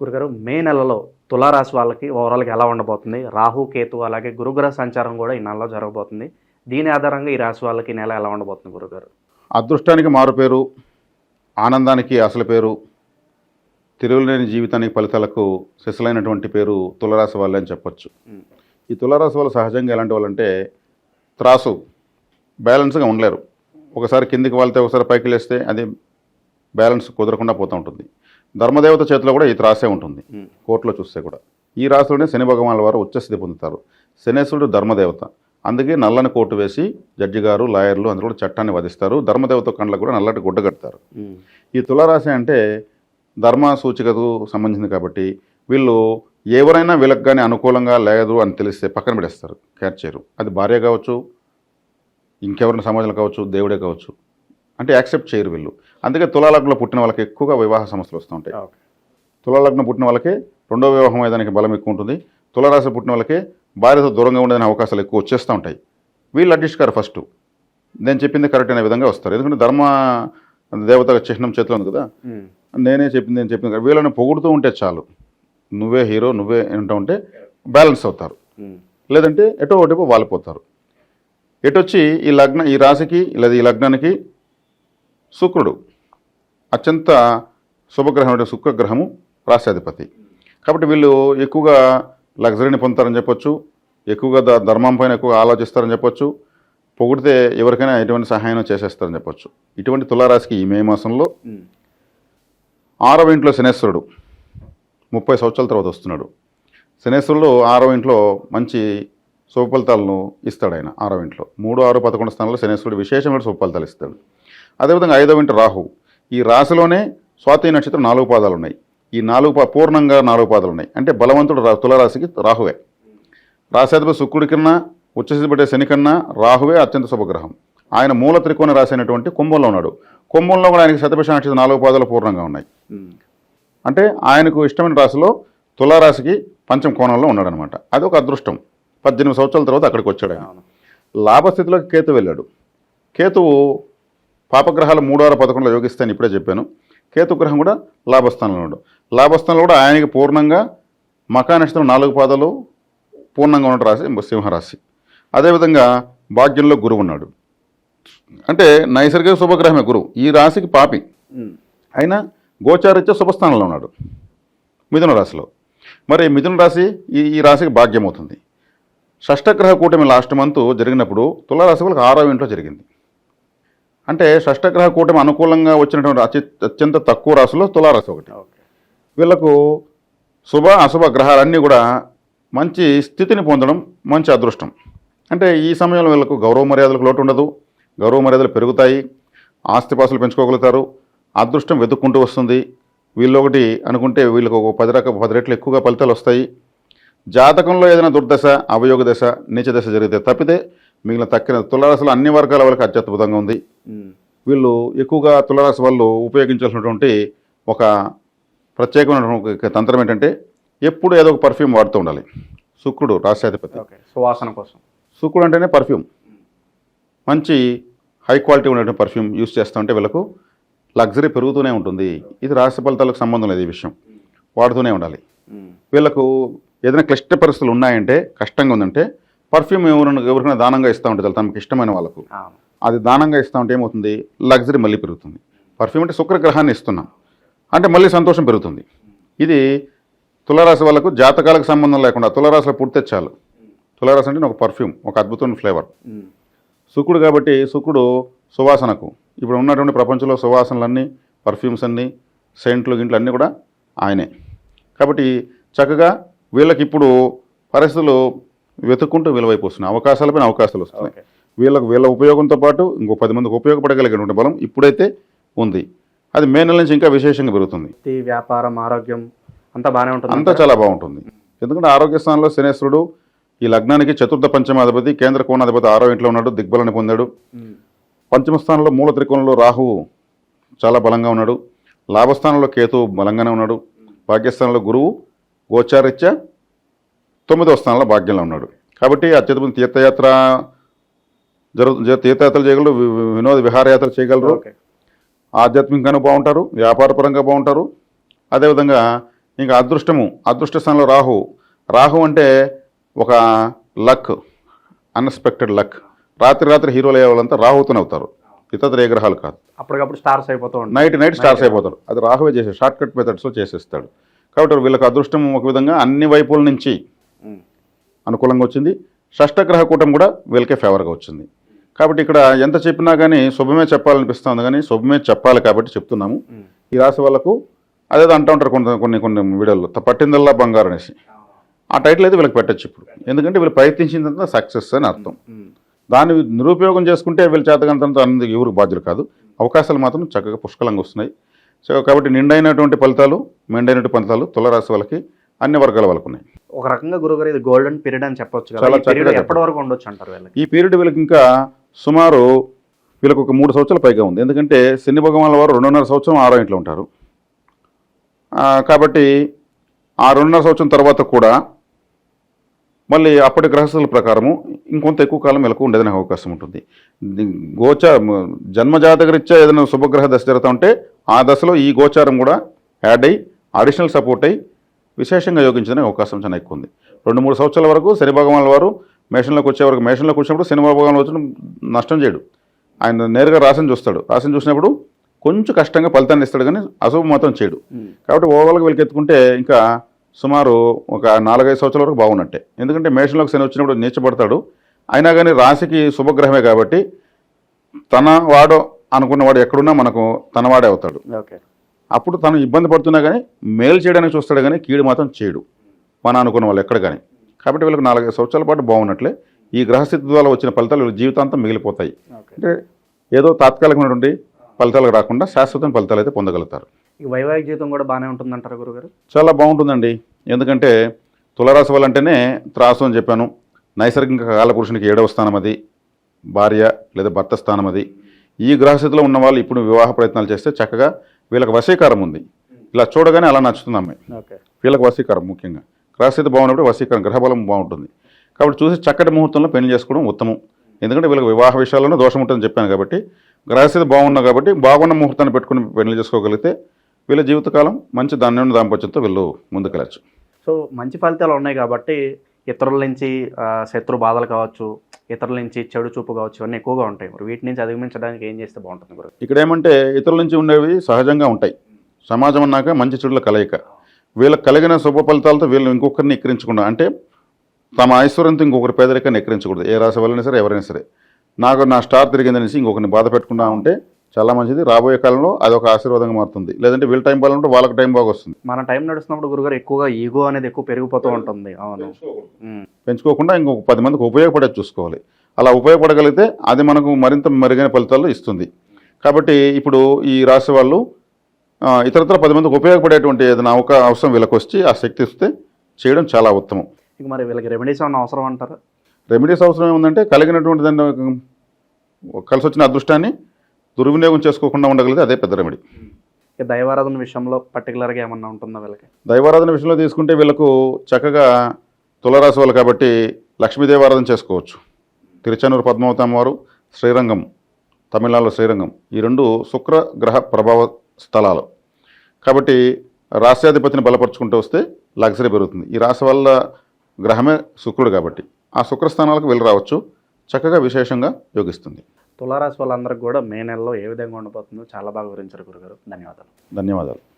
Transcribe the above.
గురుగారు మే నెలలో తులారాశి వాళ్ళకి ఓవరాల్గా ఎలా ఉండబోతుంది? రాహు కేతు అలాగే గురుగ్రహ సంచారం కూడా ఈ నెలలో జరగబోతుంది. దీని ఆధారంగా ఈ రాశి వాళ్ళకి ఈ నెల ఎలా ఉండబోతుంది గురుగారు? అదృష్టానికి మారు పేరు ఆనందానికి అసలు పేరు తిరుగులేని జీవితానికి ఫలితాలకు సిసలైనటువంటి పేరు తులరాశి వాళ్ళే అని చెప్పొచ్చు. ఈ తులరాశి వాళ్ళు సహజంగా ఎలాంటి వాళ్ళంటే త్రాసు బ్యాలెన్స్గా ఉండలేరు. ఒకసారి కిందికి వాళ్తే ఒకసారి పైకి లేస్తే అది బ్యాలెన్స్ కుదరకుండా పోతూ ఉంటుంది. ధర్మదేవత చేతిలో కూడా ఈ త్రాసే ఉంటుంది. కోర్టులో చూస్తే కూడా. ఈ రాశిలోనే శని భగవానుల వారు ఉచ్చస్థితి పొందుతారు. శనేశ్వరుడు ధర్మదేవత. అందుకే నల్లని కోటు వేసి జడ్జి గారు లాయర్లు అందరూ కూడా చట్టాన్ని వధిస్తారు. ధర్మదేవత కండ్లకు కూడా నల్లటి గుడ్డ కడతారు. ఈ తులారాశి అంటే ధర్మ సూచికకు సంబంధించింది కాబట్టి వీళ్ళు ఎవరైనా వీళ్ళకి కానీ అనుకూలంగా లేదు అని తెలిస్తే పక్కన పెడేస్తారు కేర్ చేయరు. అది భార్య కావచ్చు ఇంకెవరైనా సమాజంలో కావచ్చు దేవుడే కావచ్చు. అంటే యాక్సెప్ట్ చేయరు వీళ్ళు. అందుకే తులాలగ్నంలో పుట్టిన వాళ్ళకి ఎక్కువగా వివాహ సమస్యలు వస్తూ ఉంటాయి. తులాలగ్నం పుట్టిన వాళ్ళకి రెండో వివాహం అయ్యేదానికి బలం ఎక్కువ ఉంటుంది. తులారాశి పుట్టిన వాళ్ళకి భార్యతో దూరంగా ఉండేదానికి అవకాశాలు ఎక్కువ వచ్చేస్తూ ఉంటాయి. వీళ్ళు అడ్జస్ట్ కారు ఫస్ట్. నేను చెప్పింది కరెక్ట్ అనే విధంగా వస్తారు. ఎందుకంటే ధర్మ దేవత చిహ్నం చేతిలో ఉంది కదా. నేనే చెప్పింది నేను చెప్పింది వీళ్ళని పొగుడుతూ ఉంటే చాలు. నువ్వే హీరో నువ్వే ఏంటో ఉంటే బ్యాలెన్స్ అవుతారు. లేదంటే ఎటో ఒకటిపో వాలిపోతారు. ఎటొచ్చి ఈ లగ్న ఈ రాశికి లేదా ఈ లగ్నానికి శుక్రుడు అత్యంత శుభగ్రహం శుక్రగ్రహము రాశ్యాధిపతి. కాబట్టి వీళ్ళు ఎక్కువగా లగ్జరీని పొందుతారని చెప్పొచ్చు ఎక్కువగా ద- ధర్మం పైన ఎక్కువగా ఆలోచిస్తారని చెప్పొచ్చు పొగిడితే ఎవరికైనా ఎటువంటి సహాయం చేసేస్తారని చెప్పొచ్చు. ఇటువంటి తులారాశికి ఈ మే మాసంలో. ఆరవ ఇంట్లో శనేశ్వరుడు ముప్పై సంవత్సరాల తర్వాత వస్తున్నాడు. శనేశ్వరుడు ఆరవ ఇంట్లో మంచి శుభ ఫలితాలను ఇస్తాడు ఆయన ఆరవ ఇంట్లో. మూడు ఆరు పదకొండు స్థానంలో శనేశ్వరుడు విశేషమైన శుభ ఫలితాలు ఇస్తాడు. అదేవిధంగా ఐదవ ఇంటి రాహు ఈ రాశిలోనే స్వాతి నక్షత్రం నాలుగు పాదాలు ఉన్నాయి ఈ నాలుగు పా పూర్ణంగా నాలుగు పాదాలు ఉన్నాయి అంటే బలవంతుడు రా- తులారాశికి రాహువే. రాశాధిపతి శుక్రుడి కన్నా ఉచ్చసిపడే శని కన్నా రాహువే అత్యంత శుభగ్రహం. ఆయన మూల త్రికోణ రాశి అయినటువంటి కుంభంలో ఉన్నాడు. కుంభంలో కూడా ఆయనకి శతభిష నక్షత్రం నాలుగు పాదాలు పూర్ణంగా ఉన్నాయి. అంటే ఆయనకు ఇష్టమైన రాశిలో తులారాశికి పంచమ కోణంలో ఉన్నాడనమాట. అది ఒక అదృష్టం. పద్దెనిమిది సంవత్సరాల తర్వాత అక్కడికి వచ్చాడు ఆయన. లాభస్థితిలోకి కేతు వెళ్ళాడు. కేతువు పాపగ్రహాలు మూడో ఆరు పదకొండులో యోగిస్తాను ఇప్పుడే చెప్పాను. కేతు గ్రహం కూడా లాభస్థానంలో ఉన్నాడు లాభస్థానంలో కూడా ఆయనకి పూర్ణంగా మకా నక్షత్రం నాలుగు పాదాలు పూర్ణంగా ఉన్న రాశి. సింహరాశి అదేవిధంగా భాగ్యంలో గురువు ఉన్నాడు. అంటే నైసర్గిక శుభగ్రహమే గురువు. ఈ రాశికి పాపి. అయినా గోచారిత్య శుభస్థానంలో ఉన్నాడు. మిథున రాశిలో. మరి మిథున రాశి ఈ ఈ రాశికి భాగ్యం అవుతుంది షష్టగ్రహ కూటమి లాస్ట్ మంత్ జరిగినప్పుడు తులారాశి వాళ్ళకి ఆరో ఇంట్లో జరిగింది. అంటే షష్టగ్రహ కూటమి అనుకూలంగా వచ్చినటువంటి అతి అత్యంత తక్కువ రాశిలో తులారాశి ఒకటి. వీళ్ళకు శుభ అశుభ గ్రహాలన్నీ కూడా మంచి స్థితిని పొందడం మంచి అదృష్టం. అంటే ఈ సమయంలో వీళ్ళకు గౌరవ మర్యాదలకు లోటు ఉండదు. గౌరవ మర్యాదలు పెరుగుతాయి. ఆస్తిపాస్తులు పెంచుకోగలుగుతారు. అదృష్టం వెతుక్కుంటూ వస్తుంది. వీళ్ళు ఒకటి అనుకుంటే వీళ్ళకు ఒక పది రక పది రెట్లు ఎక్కువగా ఫలితాలు వస్తాయి. జాతకంలో ఏదైనా దుర్దశ అవయోగ దశ నీచ దశ జరిగితే తప్పితే మిగిలిన తక్కిన తులారాశిలో అన్ని వర్గాల వాళ్ళకి అత్యద్భుతంగా ఉంది. వీళ్ళు ఎక్కువగా తులారాశి వాళ్ళు ఉపయోగించాల్సినటువంటి ఒక ప్రత్యేకమైనటువంటి ఒక తంత్రం ఏంటంటే ఎప్పుడు ఏదో ఒక పర్ఫ్యూమ్ వాడుతూ ఉండాలి. శుక్రుడు ఓకే సువాసన కోసం. శుక్రుడు అంటేనే పర్ఫ్యూమ్ మంచి హై క్వాలిటీ ఉన్నటువంటి పర్ఫ్యూమ్ యూస్ చేస్తూ ఉంటే వీళ్ళకు లగ్జరీ పెరుగుతూనే ఉంటుంది. ఇది రాశి ఫలితాలకు సంబంధం లేదు ఈ విషయం. వాడుతూనే ఉండాలి. వీళ్ళకు ఏదైనా క్లిష్ట పరిస్థితులు ఉన్నాయంటే కష్టంగా ఉందంటే పర్ఫ్యూమ్ ఎవరికైనా దానంగా ఇస్తూ ఉంటుంది తమకు ఇష్టమైన వాళ్ళకు. అది దానంగా ఇస్తా ఉంటే ఏమవుతుంది? లగ్జరీ మళ్ళీ పెరుగుతుంది. పర్ఫ్యూమ్ అంటే శుక్రగ్రహాన్ని ఇస్తున్నాం. అంటే మళ్ళీ సంతోషం పెరుగుతుంది. ఇది తులారాశి వాళ్ళకు జాతకాలకు సంబంధం లేకుండా తులారాశిలో పుడితే చాలు. తులారాశి అంటే ఒక పర్ఫ్యూమ్ ఒక అద్భుతమైన ఫ్లేవర్ ఉమ్. శుక్రుడు కాబట్టి శుక్రుడు సువాసనకు. ఇప్పుడు ఉన్నటువంటి ప్రపంచంలో సువాసనలన్నీ పర్ఫ్యూమ్స్ అన్నీ సెంట్లు గింట్లు అన్నీ కూడా ఆయనే. కాబట్టి చక్కగా వీళ్ళకి ఇప్పుడు పరిస్థితులు వెతుక్కుంటూ వీళ్ళవైపు వస్తున్నాయి. అవకాశాలపైన అవకాశాలు వస్తున్నాయి. వీళ్ళకు వీళ్ళ ఉపయోగంతో పాటు ఇంకో పది మందికి ఉపయోగపడగలిగినటువంటి బలం ఇప్పుడైతే ఉంది. అది మే నెల నుంచి ఇంకా విశేషంగా పెరుగుతుంది. వ్యాపారం ఆరోగ్యం అంతా బాగానే ఉంటుంది అంతా చాలా బాగుంటుంది. ఎందుకంటే ఆరోగ్య స్థానంలో శనేశ్వరుడు ఈ లగ్నానికి చతుర్థ పంచమాధిపతి కేంద్ర కోణాధిపతి ఆరో ఇంట్లో ఉన్నాడు దిగ్బలాన్ని పొందాడు. పంచమ స్థానంలో మూల త్రికోణంలో రాహువు చాలా బలంగా ఉన్నాడు. లాభస్థానంలో కేతు బలంగానే ఉన్నాడు. భాగ్యస్థానంలో గురువు గోచారిత్య తొమ్మిదవ స్థానంలో భాగ్యంలో ఉన్నాడు. కాబట్టి అత్యద్భుత తీర్థయాత్ర జరుగు జ- తీర్థయాత్రలు చేయగలరు వినోద విహారయాత్రలు చేయగలరు. ఓకే. ఆధ్యాత్మికంగానూ బాగుంటారు వ్యాపారపరంగా బాగుంటారు. అదేవిధంగా ఇంకా అదృష్టము అదృష్ట స్థానంలో రాహు. రాహు అంటే ఒక లక్ అన్ఎక్స్పెక్టెడ్ లక్. రాత్రి రాత్రి హీరోలు అయ్యే వాళ్ళంతా రాహుతోనే అవుతారు. ఇతర ఏ గ్రహాలు కాదు. అప్పటికప్పుడు స్టార్స్ అయిపోతూ ఉంటాయి. నైట్ నైట్ స్టార్స్ అయిపోతారు. అది రాహువే చేసే షార్ట్ కట్ మెథడ్స్లో చేసేస్తాడు. కాబట్టి వీళ్ళకి అదృష్టం ఒక విధంగా అన్ని వైపుల నుంచి. అనుకూలంగా వచ్చింది. షష్టగ్రహ కూటం కూడా వీళ్ళకే ఫేవర్గా వచ్చింది. కాబట్టి ఇక్కడ ఎంత చెప్పినా కానీ శుభమే చెప్పాలనిపిస్తుంది. కానీ శుభమే చెప్పాలి కాబట్టి చెప్తున్నాము. ఈ రాశి వాళ్ళకు అదేదో అంటూ ఉంటారు కొన్ని కొన్ని కొన్ని వీడియోల్లో. "త- పట్టిందల్లా బంగారు అనేసి. ఆ టైటిల్ అయితే వీళ్ళకి పెట్టచ్చు ఇప్పుడు. ఎందుకంటే వీళ్ళు ప్రయత్నించిందంతా సక్సెస్ అని అర్థం. దాన్ని నిరుపయోగం చేసుకుంటే వీళ్ళు చేతకంతంతో అన్నది ఎవరు బాధ్యులు కాదు. అవకాశాలు మాత్రం చక్కగా పుష్కలంగా వస్తున్నాయి. సో కాబట్టి నిండైనటువంటి ఫలితాలు మెండైనటువంటి ఫలితాలు తులరాశి వాళ్ళకి అన్ని వర్గాల వాళ్ళకు ఉన్నాయి. ఒక రకంగా గురుగారు ఇది గోల్డెన్ పీరియడ్ అని చెప్పొచ్చు ఎప్పటి వరకు ఉండొచ్చు అంటారు వీళ్ళకి? ఈ పీరియడ్ వీళ్ళకి ఇంకా సుమారు వీళ్ళకు ఒక మూడు సంవత్సరాల పైగా ఉంది. ఎందుకంటే శని భగవాన్ల వారు రెండున్నర సంవత్సరం ఆరో ఇంట్లో ఉంటారు. కాబట్టి ఆ రెండున్నర సంవత్సరం తర్వాత కూడా మళ్ళీ అప్పటి గ్రహస్థుల ప్రకారము ఇంకొంత ఎక్కువ కాలం వెలకు ఉండేదని అవకాశం ఉంటుంది. ది- గోచ జన్మజాతకరీత్యా ఏదైనా శుభగ్రహ దశ జరుగుతూ ఉంటే ఆ దశలో ఈ గోచారం కూడా యాడ్ అయ్యి అడిషనల్ సపోర్ట్ అయ్యి విశేషంగా యోగించడానికి అవకాశం చాలా ఎక్కువ ఉంది. రెండు మూడు సంవత్సరాల వరకు శని భగవాన్ల వారు మేషంలోకి వచ్చే వరకు మేషంలోకి వచ్చినప్పుడు శని భగవాన్ వచ్చిన నష్టం చేయడు. ఆయన నేరుగా రాశిని చూస్తాడు. రాశిని చూసినప్పుడు కొంచెం కష్టంగా ఫలితాన్ని ఇస్తాడు కానీ అశుభం మాత్రం చేయడు. కాబట్టి ఓవరాల్గా వీళ్ళకి ఎత్తుకుంటే ఇంకా సుమారు ఒక నాలుగైదు సంవత్సరాల వరకు బాగున్నట్టే. ఎందుకంటే మేషంలోకి శని వచ్చినప్పుడు నీచపడతాడు. అయినా కానీ రాశికి శుభగ్రహమే కాబట్టి తన వాడు అనుకున్నవాడు ఎక్కడున్నా మనకు తన వాడే అవుతాడు. అప్పుడు తను ఇబ్బంది పడుతున్నా కానీ మేలు చేయడానికి చూస్తాడు కానీ కీడు మాత్రం చేయడు. మన అనుకున్న వాళ్ళు ఎక్కడ కానీ. కాబట్టి వీళ్ళకి నాలుగైదు సంవత్సరాల పాటు బాగున్నట్లే. ఈ గ్రహస్థితి ద్వారా వచ్చిన ఫలితాలు వీళ్ళ జీవితాంతం మిగిలిపోతాయి. అంటే ఏదో తాత్కాలికమైనటువంటి ఫలితాలు రాకుండా శాశ్వతమైన ఫలితాలు అయితే పొందగలుగుతారు. ఈ వైవాహిక జీవితం కూడా బాగానే ఉంటుందంటారా గురుగారు? చాలా బాగుంటుందండి. ఎందుకంటే తులరాశి వాళ్ళంటేనే త్రాసు అని చెప్పాను. నైసర్గిక కాలపురుషునికి ఏడవ స్థానం అది. భార్య లేదా భర్త స్థానం అది. ఈ గ్రహస్థితిలో ఉన్న వాళ్ళు ఇప్పుడు వివాహ ప్రయత్నాలు చేస్తే చక్కగా వీళ్ళకి వశీకారం ఉంది. ఇలా చూడగానే అలా నచ్చుతుంది అమ్మాయి. వీళ్ళకి వశీకారం ముఖ్యంగా. గ్రహస్థితి బాగున్నప్పుడు వశీకరణ గ్రహబలం బాగుంటుంది. కాబట్టి చూసి చక్కటి ముహూర్తంలో పెళ్ళి చేసుకోవడం ఉత్తమం. ఎందుకంటే వీళ్ళకి వివాహ విషయాల్లోనే దోషం ఉంటుందని చెప్పాను కాబట్టి. గ్రహస్థితి బాగున్నా కాబట్టి బాగున్న ముహూర్తాన్ని పెట్టుకుని పెళ్ళి చేసుకోగలిగితే వీళ్ళ జీవితకాలం మంచి దాన్ని దాంపత్యంతో వీళ్ళు ముందుకెళ్ళచ్చు. సో మంచి ఫలితాలు ఉన్నాయి కాబట్టి ఇతరుల నుంచి శత్రు బాధలు కావచ్చు ఇతరుల నుంచి చెడు చూపు కావచ్చు ఇవన్నీ ఎక్కువగా ఉంటాయి. మరి వీటి నుంచి అధిగమించడానికి ఏం చేస్తే బాగుంటుంది ఇక్కడ ఏమంటే ఇతరుల నుంచి ఉండేవి సహజంగా ఉంటాయి. సమాజం అన్నాక మంచి చెడుల కలయిక. వీళ్ళకి కలిగిన శుభ ఫలితాలతో వీళ్ళు ఇంకొకరిని ఎక్కిరించకుండా అంటే తమ ఐశ్వర్యంతో ఇంకొకరి పేదరికాన్ని ఎక్కిరించకూడదు. ఏ రాశి వాళ్ళైనా సరే ఎవరైనా సరే. నాకు నా స్టార్ తిరిగిందనేసి ఇంకొకరిని బాధ పెట్టకుండా ఉంటే చాలా మంచిది. రాబోయే కాలంలో అది ఒక ఆశీర్వాదంగా మారుతుంది. లేదంటే వీళ్ళ టైం బాగాలంటే వాళ్ళకి టైం బాగా వస్తుంది. మన టైం నడుస్తున్నప్పుడు గురుగారు ఎక్కువగా ఈగో అనేది ఎక్కువ పెరిగిపోతూ ఉంటుంది. అవును. పెంచుకోకుండా ఇంకొక పది మందికి ఉపయోగపడేది చూసుకోవాలి. అలా ఉపయోగపడగలిగితే అది మనకు మరింత మెరుగైన ఫలితాలు ఇస్తుంది. కాబట్టి ఇప్పుడు ఈ రాశి వాళ్ళు ఇతరత్ర పది మందికి ఉపయోగపడేటువంటి ఏదైనా అవక అవసరం వీళ్ళకి వచ్చి ఆ శక్తి ఇస్తే చేయడం చాలా ఉత్తమం. ఇక మరి వీళ్ళకి రెమెడీస్ ఏమన్నా అవసరం అంటారా? రెమెడీస్ అవసరం ఏముందంటే కలిగినటువంటి దాన్ని కలిసి వచ్చిన అదృష్టాన్ని దుర్వినియోగం చేసుకోకుండా ఉండగలిగితే అదే పెద్ద రెమెడీ దైవారాధన విషయంలో పర్టికులర్గా ఏమన్నా ఉంటుందా వీళ్ళకి? దైవారాధన విషయంలో తీసుకుంటే వీళ్ళకు చక్కగా తులరాశి వాళ్ళు కాబట్టి లక్ష్మీదేవారాధన చేసుకోవచ్చు. తిరుచానూరు పద్మావతి అమ్మవారు శ్రీరంగం తమిళనాడులో శ్రీరంగం. ఈ రెండు శుక్ర గ్రహ ప్రభావ స్థలాలు. కాబట్టి రాష్ట్రాధిపతిని బలపరుచుకుంటూ వస్తే లగ్జరీ పెరుగుతుంది. ఈ రాశి వల్ల గ్రహమే శుక్రుడు కాబట్టి ఆ శుక్ర స్థానాలకు వెళ్ళి రావచ్చు. చక్కగా విశేషంగా యోగిస్తుంది. తులారాశి వాళ్ళందరికీ కూడా మే నెలలో ఏ విధంగా ఉండబోతుందో చాలా బాగా వివరించారు గురుగారు. ధన్యవాదాలు. ధన్యవాదాలు.